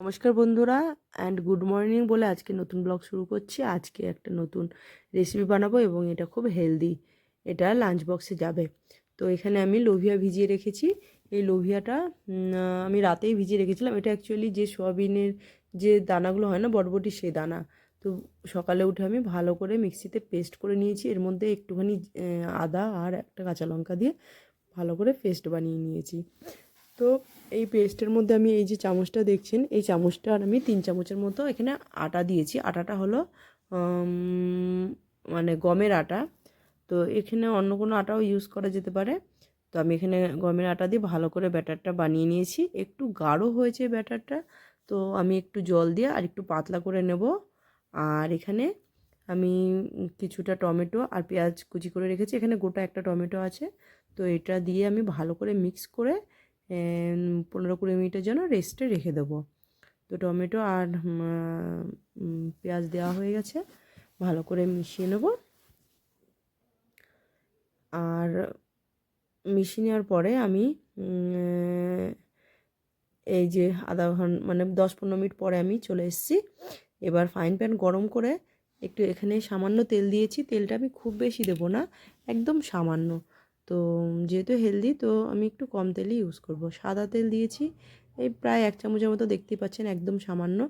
নমস্কার বন্ধুরা and good morning বলে আজকে নতুন ব্লগ শুরু করছি। আজকে একটা নতুন রেসিপি বানাবো এবং এটা খুব হেলদি এটা লাঞ্চ বক্সে যাবে। তো এখানে আমি লোভিয়া ভিজিয়ে রেখেছি। এই লোভিয়াটা আমি রাতেই ভিজিয়ে রেখেছিলাম। এটা অ্যাকচুয়ালি যে সোয়াবিনের যে দানাগুলো হয় না বটবটি সে দানা। তো সকালে উঠে আমি ভালো করে মিক্সিতে পেস্ট করে নিয়েছি। এর মধ্যে একটুখানি আদা আর একটা কাঁচা লঙ্কা দিয়ে ভালো করে পেস্ট বানিয়ে নিয়েছি। তো এই পেস্টের মধ্যে আমি এই যে চামচটা দেখছেন, এই চামচটার আমি তিন চামচের মতো এখানে আটা দিয়েছি। আটাটা হলো মানে গমের আটা। তো এখানে অন্য কোনো আটাও ইউজ করা যেতে পারে। তো আমি এখানে গমের আটা দিয়ে ভালো করে ব্যাটারটা বানিয়ে নিয়েছি। একটু গাঢ় হয়েছে ব্যাটারটা, তো আমি একটু জল দিয়ে আর একটু পাতলা করে নেব। আর এখানে আমি কিছুটা টমেটো আর পেঁয়াজ কুচি করে রেখেছি। এখানে গোটা একটা টমেটো আছে। তো এটা দিয়ে আমি ভালো করে মিক্স করে পনেরো কুড়ি মিনিটের জন্য রেস্টে রেখে দেবো। তো টমেটো আর পেঁয়াজ দেওয়া হয়ে গেছে। ভালো করে মিশিয়ে নেব। আর মিশিয়ে নেওয়ার পরে আমি এই যে আধা ঘণ্টা মানে দশ পনেরো মিনিট পরে আমি চলে এসেছি। এবার ফাইন প্যান গরম করে একটু এখানে সামান্য তেল দিয়েছি। তেলটা আমি খুব বেশি দেবো না, একদম সামান্য। তো যেহেতু হেলদি তো আমি একটু কম তেলই ইউজ করব। সাদা তেল দিয়েছি, এই প্রায় এক চামচের মতো দেখতেই পাচ্ছেন একদম সামান্য,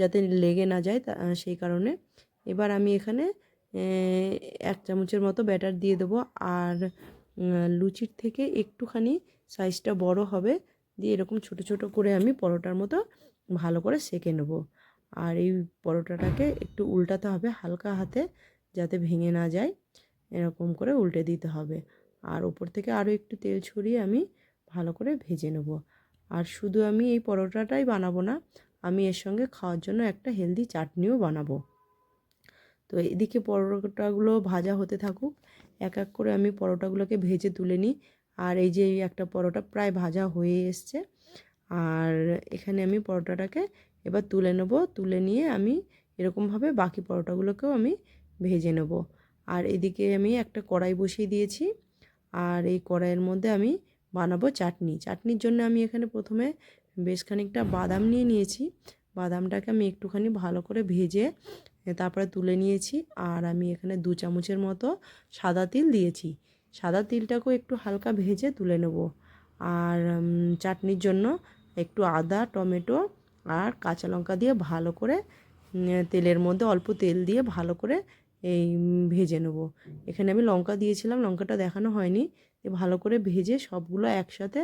যাতে লেগে না যায় সেই কারণে। এবার আমি এখানে এক চামচের মতো ব্যাটার দিয়ে দেবো, আর লুচির থেকে একটুখানি সাইজটা বড় হবে, দিয়ে এরকম ছোট ছোট করে আমি পরোটার মতো ভালো করে সেঁকে নেব। আর এই পরোটাটাকে একটু উল্টাতে হবে হালকা হাতে, যাতে ভেঙে না যায়, এরকম করে উল্টে দিতে হবে। আর ওপর থেকে আরও একটু তেল ছড়িয়ে আমি ভালো করে ভেজে নেব। আর শুধু আমি এই পরোটাটাই বানাবো না, আমি এর সঙ্গে খাওয়ার জন্য একটা হেলদি চাটনিও বানাবো। তো এদিকে পরোটাগুলো ভাজা হতে থাকুক, এক এক করে আমি পরোটাগুলোকে ভেজে তুলে নিই। আর এই যে একটা পরোটা প্রায় ভাজা হয়ে এসছে, আর এখানে আমি পরোটাটাকে এবার তুলে নেব। তুলে নিয়ে আমি এরকমভাবে বাকি পরোটাগুলোকেও আমি ভেজে নেব। আর এদিকে আমি একটা কড়াই বসিয়ে দিয়েছি। আর এই কড়াইয়ের মধ্যে আমি বানাবো চাটনি। চাটনির জন্য আমি এখানে প্রথমে বেশ খানিকটা বাদাম নিয়ে নিয়েছি। বাদামটাকে আমি একটুখানি ভালো করে ভেজে তারপরে তুলে নিয়েছি আর আমি এখানে দু চামচের মতো সাদা তিল দিয়েছি। সাদা তিলটাকেও একটু হালকা ভেজে তুলে নেব। আর চাটনির জন্য একটু আদা, টমেটো আর কাঁচা লঙ্কা দিয়ে ভালো করে তেলের মধ্যে অল্প তেল দিয়ে ভালো করে এই ভেজে নেব। এখানে আমি লঙ্কা দিয়েছিলাম, লঙ্কাটা দেখানো হয়নি। ভালো করে ভেজে সবগুলো একসাথে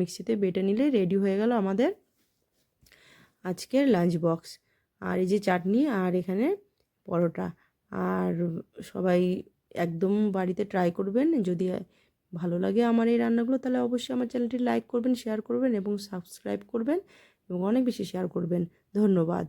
মিক্সিতে বেটে নিলে রেডি হয়ে গেল আমাদের আজকের লাঞ্চ বক্স। আর এই যে চাটনি আর এখানে পরোটা। আর সবাই একদম বাড়িতে ট্রাই করবেন। যদি ভালো লাগে আমার এই রান্নাগুলো, তাহলে অবশ্যই আমার চ্যানেলটি লাইক করবেন, শেয়ার করবেন এবং সাবস্ক্রাইব করবেন এবং অনেক বেশি শেয়ার করবেন। ধন্যবাদ।